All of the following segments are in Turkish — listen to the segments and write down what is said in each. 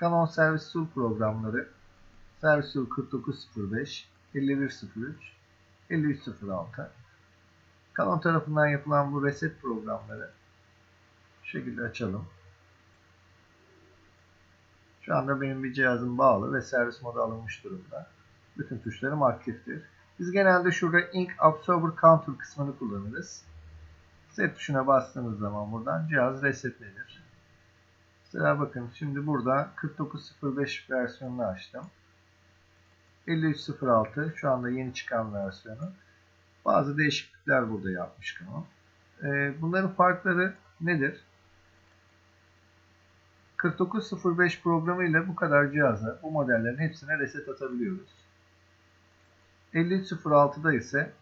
Canon Service Tool programları Service Tool 4905, 5103, 5306. Canon tarafından yapılan bu reset programları şu şekilde açalım. Şu anda benim bir cihazım bağlı ve servis modu alınmış durumda. Bütün tuşlarım aktiftir. Biz genelde şurada Ink Absorber Counter kısmını kullanırız. Set tuşuna bastığınız zaman buradan cihaz resetlenir. Mesela bakın şimdi burada 4905 versiyonunu açtım. 5306 şu anda yeni çıkan versiyonu. Bazı değişiklikler burada yapmış Canon. Ee, bunların farkları nedir? 4905 programı ile bu kadar cihaza, bu modellerin hepsine reset atabiliyoruz. 5306'da ise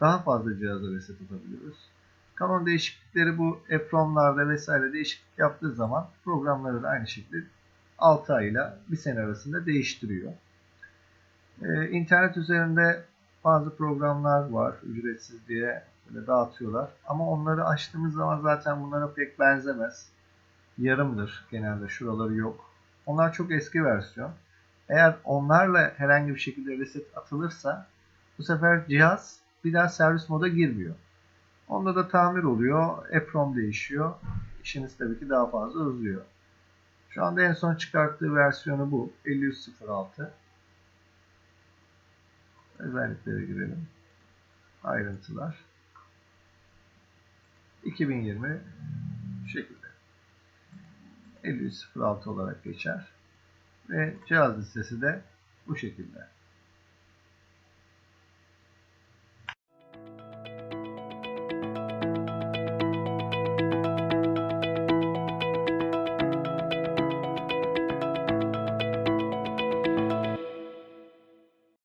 daha fazla cihaza reset atabiliyoruz. Canon değişiklikleri bu EPROM'larda vesaire değişiklik yaptığı zaman programları da aynı şekilde 6 ay ile 1 sene arasında değiştiriyor. Ee, internet üzerinde bazı programlar var ücretsiz diye böyle dağıtıyorlar. Ama onları açtığımız zaman zaten bunlara pek benzemez. Yarımdır genelde şuraları yok. Onlar çok eski versiyon. Eğer onlarla herhangi bir şekilde reset atılırsa bu sefer cihaz bir daha servis moda girmiyor. Onda da tamir oluyor. EPROM değişiyor. İşiniz tabii ki daha fazla uzuyor. Şu anda en son çıkarttığı versiyonu bu. 5306. Özelliklere girelim. Ayrıntılar. 2020 bu şekilde. 5306 olarak geçer. Ve cihaz listesi de bu şekilde.